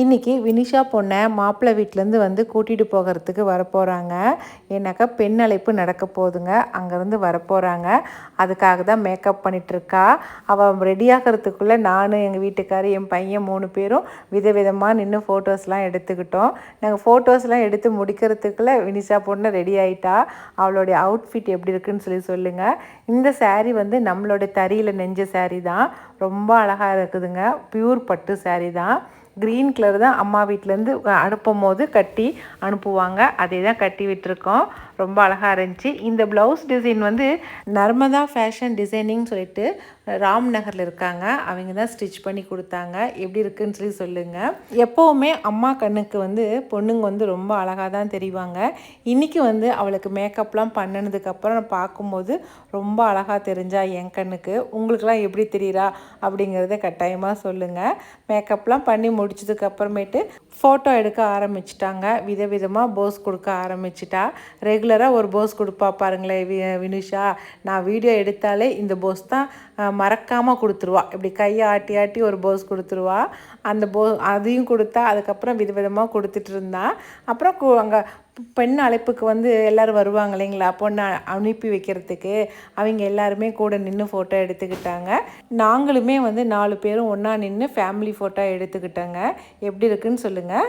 இன்றைக்கி வினிஷா பொண்ணை மாப்பிள்ளை வீட்டிலேருந்து வந்து கூட்டிகிட்டு போகிறதுக்கு வரப்போகிறாங்க ஏன்னாக்கா பெண் அழைப்பு நடக்க போகுதுங்க. அங்கேருந்து வரப்போகிறாங்க அதுக்காக தான் மேக்கப் பண்ணிகிட்ருக்கா அவள் ரெடியாகிறதுக்குள்ளே நான் எங்கள் வீட்டுக்காரர் என் பையன் மூணு பேரும் விதவிதமாக நின்று ஃபோட்டோஸ்லாம் எடுத்துக்கிட்டோம். நாங்கள் ஃபோட்டோஸ்லாம் எடுத்து முடிக்கிறதுக்குள்ளே வினிஷா பொண்ணு ரெடி ஆகிட்டா அவளுடைய அவுட்ஃபிட் எப்படி இருக்குன்னு சொல்லி சொல்லுங்கள் இந்த சாரீ வந்து நம்மளோட தறியில் நெஞ்ச சாரீ தான். ரொம்ப அழகாக இருக்குதுங்க. பியூர் பட்டு சாரீ தான். க்ரீன் கலர் தான் அம்மா வீட்டிலேருந்து அனுப்பும் போது கட்டி அனுப்புவாங்க. அதே தான் கட்டி விட்டுருக்கோம். ரொம்ப அழகாக இருந்துச்சு. இந்த ப்ளவுஸ் டிசைன் வந்து நர்மதா ஃபேஷன் டிசைனிங் சொல்லிட்டு ராம் நகரில் இருக்காங்க. அவங்க தான் ஸ்டிச் பண்ணி கொடுத்தாங்க. எப்படி இருக்குன்னு சொல்லி சொல்லுங்கள் எப்போவுமே அம்மா கண்ணுக்கு வந்து பொண்ணுங்க வந்து ரொம்ப அழகாக தான் தெரிவாங்க. இன்றைக்கி வந்து அவளுக்கு மேக்கப்லாம் பண்ணினதுக்கப்புறம் நான் பார்க்கும்போது ரொம்ப அழகாக தெரிஞ்சா என் கண்ணுக்கு. உங்களுக்கெல்லாம் எப்படி தெரியுறா அப்படிங்கிறத கட்டாயமாக சொல்லுங்கள் மேக்கப்லாம் பண்ணி முடிச்சதுக்கப்புறம் அப்புறமேட்டு ஃபோட்டோ எடுக்க ஆரம்பிச்சிட்டாங்க. விதவிதமாக போஸ் கொடுக்க ஆரம்பிச்சிட்டா. ரெகுலராக ஒரு போஸ் கொடுப்பா பாருங்களேன் வி வினுஷா. நான் வீடியோ எடுத்தாலே இந்த போஸ் தான் மறக்காமல் கொடுத்துருவா. இப்படி கையை ஆட்டி ஆட்டி ஒரு போஸ் கொடுத்துருவா. அந்த போ அதையும் கொடுத்தா அதுக்கப்புறம் விதவிதமாக கொடுத்துட்டு இருந்தா. அப்புறம் அங்கே பெண் அழைப்புக்கு வந்து எல்லாரும் வருவாங்க இல்லைங்களா? பொண்ணை அனுப்பி வைக்கிறதுக்கு. அவங்க எல்லாருமே கூட நின்று ஃபோட்டோ எடுத்துக்கிட்டாங்க. நாங்களுமே வந்து நாலு பேரும் ஒன்றா நின்று ஃபேமிலி ஃபோட்டோ எடுத்துக்கிட்டோங்க. எப்படி இருக்குன்னு சொல்லுங்கள்